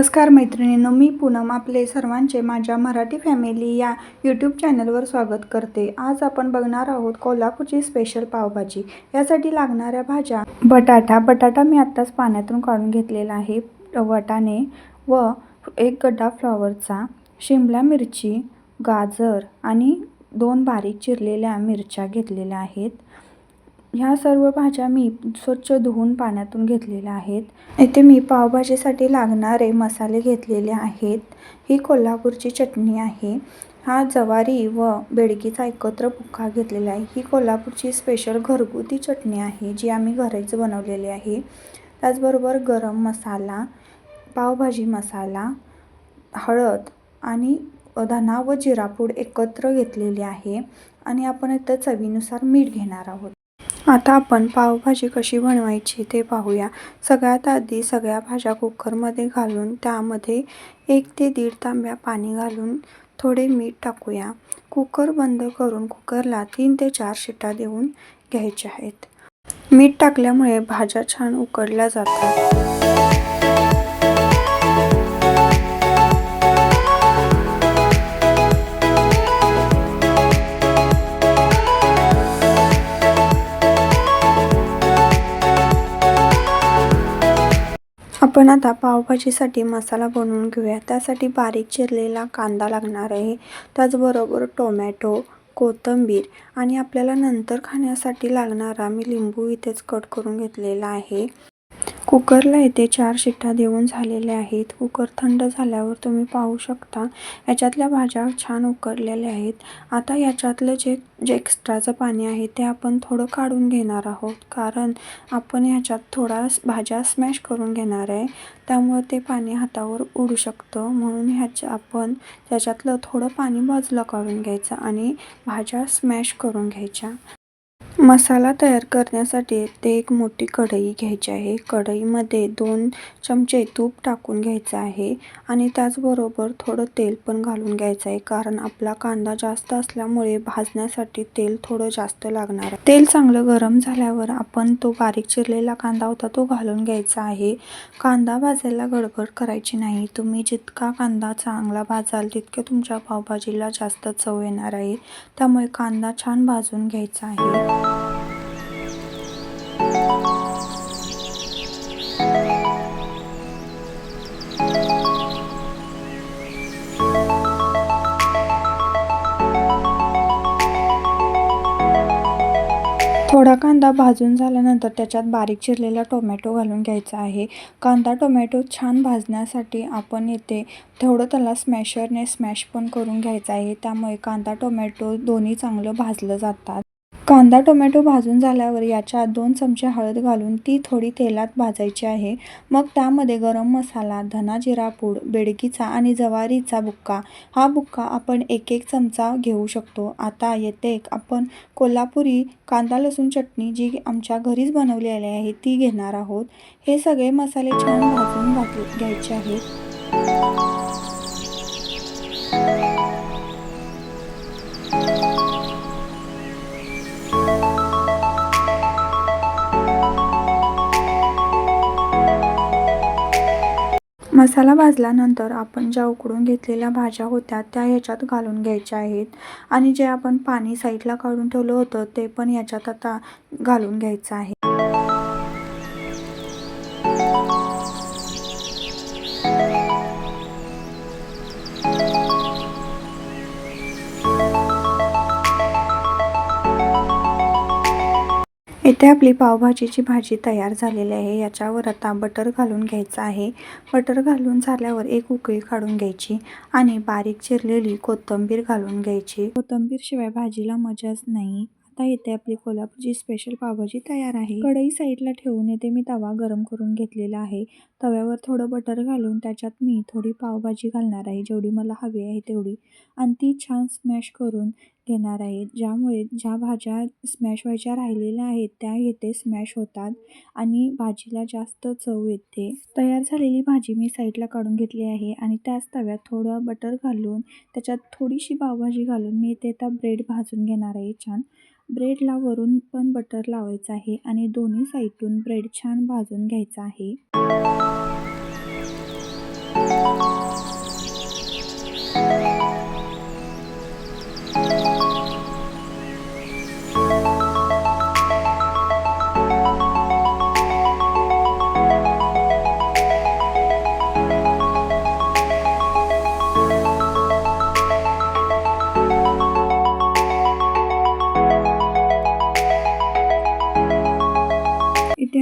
नमस्कार मैत्रिणींनो मी पूनम आपले सर्वांचे माझ्या मराठी फॅमिली या यूट्यूब चॅनलवर स्वागत करते. आज आपण बघणार आहोत कोल्हापूरची स्पेशल पावभाजी. यासाठी लागणाऱ्या भाज्या बटाटा बटाटा मी आत्ताच पाण्यातून काढून घेतलेला आहे. वटाणे व एक गड्डा फ्लॉवरचा शिमला मिरची गाजर आणि दोन बारीक चिरलेल्या मिरच्या घेतलेल्या आहेत. ह्या सर्व भाज्या मी स्वच्छ धुवून पाण्यातून घेतलेल्या आहेत. येथे मी पावभाजीसाठी लागणारे मसाले घेतलेले आहेत. ही कोल्हापूरची चटणी आहे. हा जवारी व बेडगीचा एकत्र बुक्का घेतलेला आहे. ही कोल्हापूरची स्पेशल घरगुती चटणी आहे जी आम्ही घरीच बनवलेली आहे. त्याचबरोबर गरम मसाला पावभाजी मसाला हळद आणि धना व जिरापूड एकत्र घेतलेली आहे आणि आपण इथं चवीनुसार मीठ घेणार आहोत. आता आपण पावभाजी कशी बनवायची ते पाहूया. सगळ्यात आधी सगळ्या भाज्या कुकरमध्ये घालून त्यामध्ये एक ते दीड तांब्या पाणी घालून थोडे मीठ टाकूया. कुकर बंद करून कुकरला तीन ते चार शिटा देऊन घ्यायच्या आहेत. मीठ टाकल्यामुळे भाज्या छान उकडल्या जातात. आपण आता पावभाजीसाठी मसाला बनवून घेऊया. त्यासाठी बारीक चिरलेला कांदा लागणार आहे. त्याचबरोबर टोमॅटो कोथिंबीर आणि आपल्याला नंतर खाण्यासाठी लागणारा मी लिंबू इथेच कट करून घेतलेला आहे. कुकरला येथे चार शिट्ट्या देऊन झालेल्या आहेत. कुकर थंड झाल्यावर तुम्ही पाहू शकता याच्यातल्या भाज्या छान उकडलेल्या आहेत. आता याच्यातलं जे जे एक्स्ट्राचं पाणी आहे ते आपण थोडं काढून घेणार आहोत. कारण आपण ह्याच्यात थोडा भाज्या स्मॅश करून घेणार आहे. त्यामुळं ते पाणी हातावर उडू शकतं. म्हणून ह्याच्या आपण त्याच्यातलं थोडं पाणी बाजूला काढून घ्यायचं आणि भाज्या स्मॅश करून घ्यायच्या. मसाला तयार करण्यासाठी ते एक मोठी कढई घ्यायची आहे. कढईमध्ये दोन चमचे तूप टाकून घ्यायचं आहे आणि त्याचबरोबर थोडं तेल पण घालून घ्यायचं आहे. कारण आपला कांदा जास्त असल्यामुळे भाजण्यासाठी तेल थोडं जास्त लागणार आहे. तेल चांगलं गरम झाल्यावर आपण तो बारीक चिरलेला कांदा होता तो घालून घ्यायचा आहे. कांदा भाजायला गडबड करायची नाही. तुम्ही जितका कांदा चांगला भाजाल तितके तुमच्या पावभाजीला जास्त चव येणार आहे. त्यामुळे कांदा छान भाजून घ्यायचा आहे. थोडा कांदा भाजून झाल्यानंतर त्याच्यात बारीक चिरलेला टोमॅटो घालून घ्यायचा आहे. कांदा टोमॅटो छान भाजण्यासाठी आपण येथे थोडं त्याला स्मॅशरने स्मॅश पण करून घ्यायचं आहे. त्यामुळे कांदा टोमॅटो दोन्ही चांगलं भाजलं जातात. कांदा टोमॅटो भाजून झाल्यावर याच्यात दोन चमचे हळद घालून ती थोडी तेलात भाजायची आहे. मग त्यामध्ये गरम मसाला धना जिरा पूड बेडकीचा आणि जवारीचा बुक्का. हा बुक्का आपण एक एक चमचा घेऊ शकतो. आता येते एक आपण कोल्हापुरी कांदा लसूण चटणी जी आमच्या घरीच बनवलेली आहे ती घेणार आहोत. हे सगळे मसाले छान भाजून घातले घ्यायचे आहेत. मसाला भाजल्यानंतर आपण ज्या उकडून घेतलेल्या भाज्या होत्या त्या ह्याच्यात घालून घ्यायच्या आहेत. आणि जे आपण पाणी साईडला काढून ठेवलं होतं ते पण याच्यात आता घालून घ्यायचं आहे. इथे आपली पावभाजीची भाजी तयार झालेली आहे. याच्यावर आता बटर घालून घ्यायचं आहे. बटर घालून झाल्यावर एक उकळी काढून घ्यायची आणि बारीक चिरलेली कोथिंबीर घालून घ्यायची. कोथिंबीर शिवाय भाजीला मजाच नाही. आता इथे आपली कोल्हापूरची स्पेशल पावभाजी तयार आहे. कढई साईडला ठेवून येते मी तवा गरम करून घेतलेला आहे. तव्यावर थोडं बटर घालून त्याच्यात मी थोडी पावभाजी घालणार आहे. जेवढी मला हवी आहे तेवढी. आणि ती छान स्मॅश करून घेणार आहे ज्यामुळे ज्या भाज्या स्मॅश व्हायच्या राहिलेल्या आहेत त्या येथे स्मॅश होतात आणि भाजीला जास्त चव येते. तयार झालेली भाजी मी साईडला काढून घेतली आहे आणि त्याच तव्यात थोडं बटर घालून त्याच्यात थोडीशी पावभाजी घालून मी ते आता ब्रेड भाजून घेणार आहे छान. ब्रेडला वरून पण बटर लावायचं आहे आणि दोन्ही साईडून ब्रेड छान भाजून घ्यायचा आहे.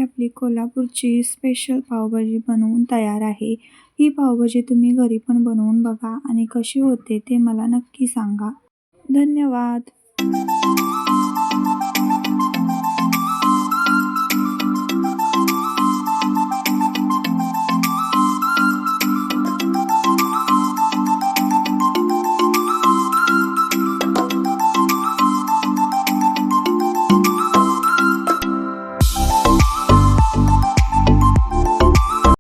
आपली कोल्हापूरची स्पेशल पावभाजी बनवून तयार आहे. ही पावभाजी तुम्ही घरी पण बनवून बघा आणि कशी होते ते मला नक्की सांगा. धन्यवाद.